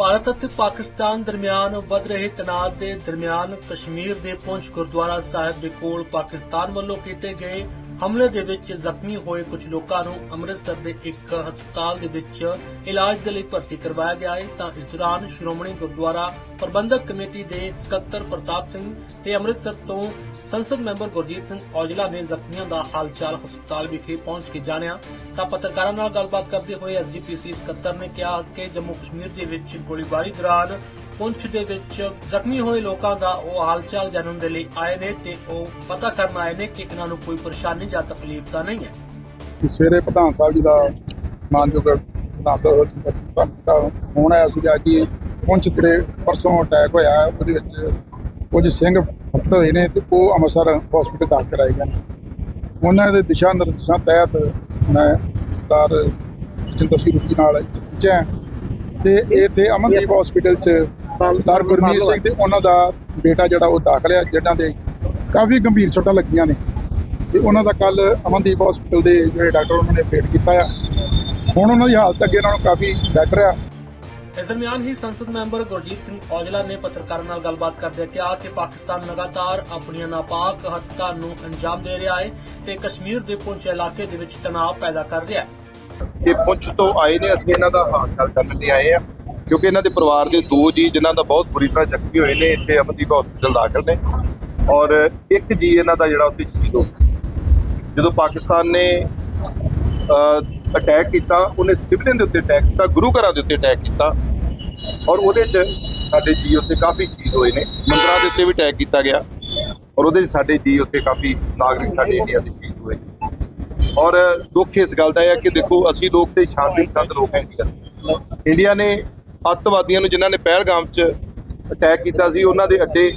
ਭਾਰਤ ਅਤੇ ਪਾਕਿਸਤਾਨ ਦਰਮਿਆਨ ਵੱਧ ਰਹੇ ਤਣਾਅ ਦੇ ਦਰਮਿਆਨ ਕਸ਼ਮੀਰ ਦੇ ਪੁੰਛ ਗੁਰਦੁਆਰਾ ਸਾਹਿਬ ਦੇ ਕੋਲ ਪਾਕਿਸਤਾਨ ਵੱਲੋਂ ਕੀਤੇ ਗਏ ਹਮਲੇ ਦੇ ਵਿੱਚ ਜ਼ਖਮੀ ਹੋਏ ਕੁਝ ਲੋਕਾਂ ਨੂੰ ਅੰਮ੍ਰਿਤਸਰ ਦੇ ਇੱਕ ਹਸਪਤਾਲ ਦੇ ਵਿੱਚ ਇਲਾਜ ਦੇ ਲਈ ਭਰਤੀ ਕਰਵਾਇਆ ਗਿਆ ਹੈ। ਤਾਂ ਇਸ ਦੌਰਾਨ ਸ਼੍ਰੋਮਣੀ ਗੁਰਦੁਆਰਾ ਪ੍ਰਬੰਧਕ ਕਮੇਟੀ ਦੇ ਸਕੱਤਰ ਪ੍ਰਤਾਪ ਸਿੰਘ ਤੇ ਅੰਮ੍ਰਿਤਸਰ ਤੋਂ ਸੰਸਦ ਮੈਂਬਰ ਗੁਰਜੀਤ ਸਿੰਘ ਔਜਲਾ ਨੇ ਜ਼ਖਮੀਆਂ ਦਾ ਹਾਲਚਾਲ ਹਸਪਤਾਲ ਵਿਖੇ ਪਹੁੰਚ ਕੇ ਜਾਣਿਆ। ਤਾਂ ਪੱਤਰਕਾਰਾਂ ਨਾਲ ਗੱਲਬਾਤ ਕਰਦੇ ਹੋਏ ਐਸਜੀਪੀਸੀ ਸਕੱਤਰ ਨੇ ਕਿਹਾ ਕਿ ਜੰਮੂ ਕਸ਼ਮੀਰ ਦੇ ਵਿੱਚ ਗੋਲੀਬਾਰੀ ਦੌਰਾਨ ਪੁੰਛ ਦੇ ਵਿੱਚ ਜ਼ਖਮੀ ਹੋਏ ਲੋਕਾਂ ਦਾ ਉਹ ਹਾਲਚਾਲ ਜਾਣਨ ਦੇ ਲਈ ਆਏ ਨੇ ਤੇ ਉਹ ਪਤਾ ਕਰਨ ਆਏ ਨੇ ਕਿ ਇਹਨਾਂ ਨੂੰ ਕੋਈ ਪਰੇਸ਼ਾਨੀ ਜਾਂ ਤਕਲੀਫ ਤਾਂ ਨਹੀਂ ਹੈ। ਸਵੇਰੇ ਪ੍ਰਧਾਨ ਸਾਹਿਬ ਜੀ ਦਾ ਮਾਨਯੋਗ ਪ੍ਰਧਾਨ ਸਾਹਿਬ ਦਾ ਫੋਨ ਆਇਆ ਸੀਗਾ ਕਿ ਪੁੰਛ ਜਿਹੜੇ ਪਰਸੋਂ ਅਟੈਕ ਹੋਇਆ ਉਹਦੇ ਵਿੱਚ ਕੁਝ ਸਿੰਘ ਫੱਟੜ ਹੋਏ ਨੇ ਤੇ ਉਹ ਅੰਮ੍ਰਿਤਸਰ ਹਸਪੀਟਲ ਦਾਖਲ ਕਰਾਏ ਗਏ ਨੇ। ਉਹਨਾਂ ਦੇ ਦਿਸ਼ਾ ਨਿਰਦੇਸ਼ਾਂ ਤਹਿਤ ਮੈਂ ਸਰਦਾਰ ਜਿੰਦਰ ਸਿੰਘ ਰੁਕੀ ਨਾਲ ਇੱਥੇ ਪਹੁੰਚਿਆ। ਤੇ ਇਹ ਤੇ ਅਮਨਦੀਪ ਹਸਪੀਟਲ ਚ ਸਰਦਾਰ ਗੁਰਮੀਤ ਸਿੰਘ ਤੇ ਉਹਨਾਂ ਦਾ ਬੇਟਾ ਜਿਹੜਾ ਉਹ ਦਾਖਲ ਹੈ ਜਿਹਨਾਂ ਦੇ ਕਾਫੀ ਗੰਭੀਰ ਸੱਟਾਂ ਲੱਗੀਆਂ ਨੇ। ਤੇ ਉਹਨਾਂ ਦਾ ਕੱਲ ਅਮਨਦੀਪ ਹਸਪੀਟਲ ਦੇ ਜਿਹੜੇ ਡਾਕਟਰ ਉਹਨਾਂ ਨੇ ਆਪਰੇਟ ਕੀਤਾ ਆ। ਹੁਣ ਉਹਨਾਂ ਦੀ ਹਾਲਤ ਅੱਗੇ ਨਾਲੋਂ ਕਾਫੀ ਬੈਟਰ ਆ। ਇਸ ਦਰਮਿਆਨ ਹੀ ਸੰਸਦ ਮੈਂਬਰ ਗੁਰਜੀਤ ਸਿੰਘ ਔਜਲਾ ਨੇ ਪੱਤਰਕਾਰਾਂ ਨਾਲ ਗੱਲਬਾਤ ਕਰਦਿਆਂ ਕਿਹਾ ਕਿ ਪਾਕਿਸਤਾਨ ਲਗਾਤਾਰ ਆਪਣੀਆਂ ਨਾਪਾਕ ਹਰਕਤਾਂ ਨੂੰ ਅੰਜਾਮ ਦੇ ਰਿਹਾ ਹੈ ਤੇ ਕਸ਼ਮੀਰ ਦੇ ਪੁੰਛ ਇਲਾਕੇ ਦੇ ਵਿੱਚ ਤਣਾਅ ਪੈਦਾ ਕਰ ਰਿਹਾ ਹੈ। ਇਹ ਪੁੰਛ ਤੋਂ ਆਏ ਨੇ ਅਸੀਂ ਇਹਨਾਂ ਦਾ ਹਾਲ ਚਾਲ ਕਰਨ ਲਈ ਆਏ ਆ। ਕਿਉਂਕਿ ਇਹਨਾਂ ਦੇ ਪਰਿਵਾਰ ਦੇ ਦੋ ਜੀ ਜਿਨ੍ਹਾਂ ਦਾ ਬਹੁਤ ਬੁਰੀ ਤਰ੍ਹਾਂ ਜ਼ਖਮੀ ਹੋਏ ਨੇ, ਇੱਥੇ ਅਮਨਦੀਪ ਹਸਪੀਟਲ ਦਾਖਲ ਨੇ ਔਰ ਇੱਕ ਜੀ ਇਹਨਾਂ ਦਾ ਜਿਹੜਾ ਉੱਥੇ ਸ਼ਹੀਦ ਹੋ ਗਿਆ। ਜਦੋਂ ਪਾਕਿਸਤਾਨ ਨੇ ਅਟੈਕ ਕੀਤਾ, ਉਹਨੇ ਸਿਵਲਿਅਨ ਦੇ ਉੱਤੇ ਅਟੈਕ ਕੀਤਾ, ਗੁਰੂ ਘਰਾਂ ਦੇ ਉੱਤੇ ਅਟੈਕ ਕੀਤਾ ਔਰ ਉਹਦੇ 'ਚ ਸਾਡੇ ਜੀ ਉੱਤੇ ਕਾਫੀ ਸ਼ਹੀਦ ਹੋਏ ਨੇ। ਮੰਦਰਾਂ ਦੇ ਉੱਤੇ ਵੀ ਅਟੈਕ ਕੀਤਾ ਗਿਆ ਔਰ ਉਹਦੇ 'ਚ ਸਾਡੇ ਜੀ ਉੱਤੇ ਕਾਫੀ ਨਾਗਰਿਕ ਸਾਡੇ ਇੰਡੀਆ ਦੇ ਸ਼ਹੀਦ ਹੋਏ ਔਰ ਦੁੱਖ ਇਸ ਗੱਲ ਦਾ ਹੈ ਕਿ ਦੇਖੋ, ਅਸੀਂ ਲੋਕ ਤੇ ਸ਼ਾਂਤੀ ਪਸੰਦ ਲੋਕ ਹਾਂ ਇੰਡੀਆ ਨੇ ਅੱਤਵਾਦੀਆਂ ਨੂੰ ਜਿਨ੍ਹਾਂ ਨੇ ਪਹਿਲਗਾਮ 'ਚ ਅਟੈਕ ਕੀਤਾ ਸੀ, ਉਹਨਾਂ ਦੇ ਅੱਡੇ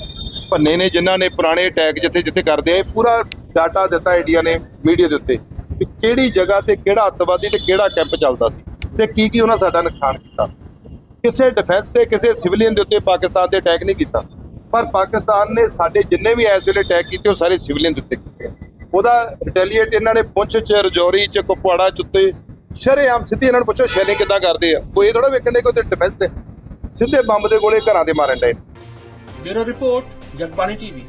ਭੰਨੇ ਨੇ, ਜਿਨ੍ਹਾਂ ਨੇ ਪੁਰਾਣੇ ਅਟੈਕ ਜਿੱਥੇ ਜਿੱਥੇ ਕਰਦੇ ਆ ਪੂਰਾ ਡਾਟਾ ਦਿੱਤਾ ਇੰਡੀਆ ਨੇ ਮੀਡੀਆ ਦੇ ਉੱਤੇ ਕਿ ਕਿਹੜੀ ਜਗ੍ਹਾ ਤੇ ਕਿਹੜਾ ਅੱਤਵਾਦੀ ਤੇ ਕਿਹੜਾ ਕੈਂਪ ਚੱਲਦਾ ਸੀ ਤੇ ਕੀ ਕੀ ਉਹਨਾਂ ਸਾਡਾ ਨੁਕਸਾਨ ਕੀਤਾ। ਕਿਸੇ ਡਿਫੈਂਸ ਤੇ, ਕਿਸੇ ਸਿਵਲੀਅਨ ਦੇ ਉੱਤੇ ਪਾਕਿਸਤਾਨ ਤੇ ਅਟੈਕ ਨਹੀਂ ਕੀਤਾ। ਪਰ ਪਾਕਿਸਤਾਨ ਨੇ ਸਾਡੇ ਜਿੰਨੇ ਵੀ ਇਸ ਵੇਲੇ ਅਟੈਕ ਕੀਤੇ, ਉਹ ਸਾਰੇ ਸਿਵਲੀਅਨ ਦੇ ਉੱਤੇ ਕੀਤੇ ਉਹਦਾ ਰਿਟੈਲੀਏਟ ਇਹਨਾਂ ਨੇ ਪੁੰਛ ਚ, ਰਜੌਰੀ ਚ, ਕੁਪਵਾੜਾ ਚ ਉੱਤੇ ਸ਼ਰੇਆਮ ਸਿੱਧੀ ਇਹਨਾਂ ਨੂੰ ਪੁੱਛੋ ਸ਼ੈਲਿੰਗ ਕਿੱਦਾਂ ਕਰਦੇ ਆ? ਕੋਈ ਇਹ ਥੋੜਾ ਵੇਖਣ ਦੇ, ਕੋਈ ਡਿਫੈਂਸ ਹੈ ਸਿੱਧੇ ਬੰਬ ਦੇ ਗੋਲੇ ਘਰਾਂ ਦੇ ਮਾਰਨ ਡਏ ਬਿਊਰੋ ਰਿਪੋਰਟ, ਜਗਬਾਣੀ ਟੀਵੀ।